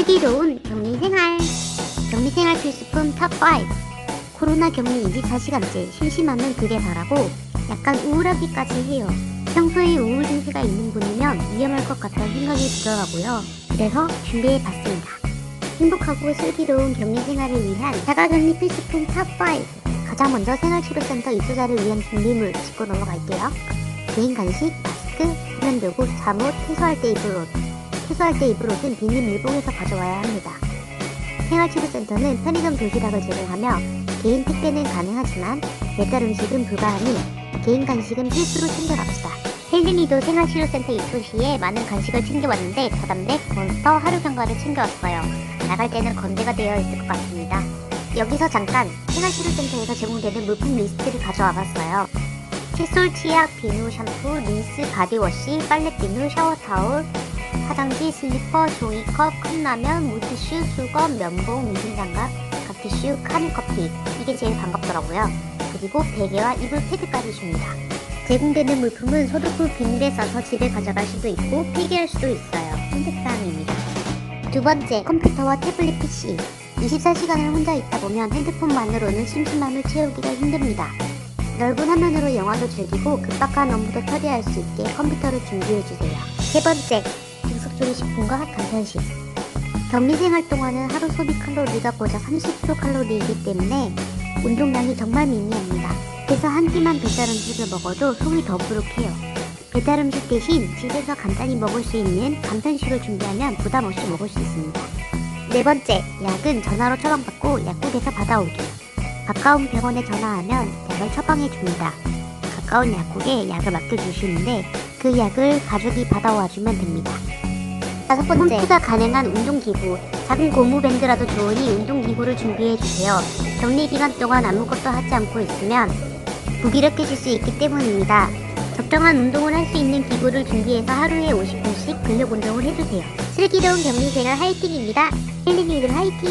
슬기로운 격리 생활 격리 생활 필수품 탑5 코로나 격리 24시간째 심심 하면 그게 다라고 약간 우울하기까지 해요. 평소에 우울 증세가 있는 분이면 위험할 것 같다는 생각이 들더라고요. 그래서 준비해봤습니다. 행복하고 슬기로운 격리 생활을 위한 자가격리 필수품 탑5 가장 먼저 생활치료센터 입소자를 위한 준비물 짚고 넘어갈게요. 개인 간식, 마스크, 세면도구, 잠옷, 퇴소할 때 입을 옷 퇴소할 때 입을 옷은 비닐 밀봉해서 가져와야 합니다. 생활치료센터는 편의점 도시락을 제공하며 개인 택배는 가능하지만 배달 음식은 불가하니 개인 간식은 필수로 챙겨갑시다. 헬린이도 생활치료센터 입소 시에 많은 간식을 챙겨왔는데 자담백, 몬스터, 하루 경과를 챙겨왔어요. 나갈 때는 건재가 되어 있을 것 같습니다. 여기서 잠깐 생활치료센터에서 제공되는 물품 리스트를 가져와 봤어요. 칫솔, 치약, 비누, 샴푸, 린스, 바디워시, 빨래 비누, 샤워 타올, 화장지, 슬리퍼, 종이컵, 컵라면, 물티슈, 수건, 면봉, 미신장갑, 갓티슈, 칸커피 이게 제일 반갑더라고요. 그리고 베개와 이불 패드까지 줍니다. 제공되는 물품은 소독 후 비닐에 싸서 집에 가져갈 수도 있고 폐기할 수도 있어요. 선택사항입니다. 두 번째, 컴퓨터와 태블릿 PC. 24시간을 혼자 있다 보면 핸드폰만으로는 심심함을 채우기가 힘듭니다. 넓은 화면으로 영화도 즐기고 급박한 업무도 처리할 수 있게 컴퓨터를 준비해주세요. 세 번째, 즉석조리식품과 간편식. 격리 생활 동안은 하루 소비 칼로리가 고작 30kcal이기 때문에 운동량이 정말 미미합니다. 그래서 한 끼만 배달 음식을 먹어도 속이 더부룩해요. 배달 음식 대신 집에서 간단히 먹을 수 있는 간편식을 준비하면 부담 없이 먹을 수 있습니다. 네 번째, 약은 전화로 처방받고 약국에서 받아오기. 가까운 병원에 전화하면 약을 처방해 줍니다. 가까운 약국에 약을 맡겨주시는데 그 약을 가족이 받아와 주면 됩니다. 다섯 번째, 홈트가 가능한 운동기구. 작은 고무밴드라도 좋으니 운동기구를 준비해 주세요. 격리 기간 동안 아무것도 하지 않고 있으면 무기력해질 수 있기 때문입니다. 적정한 운동을 할 수 있는 기구를 준비해서 하루에 50분씩 근력 운동을 해주세요. 슬기로운 격리 생활 화이팅입니다. 헬리니들 화이팅!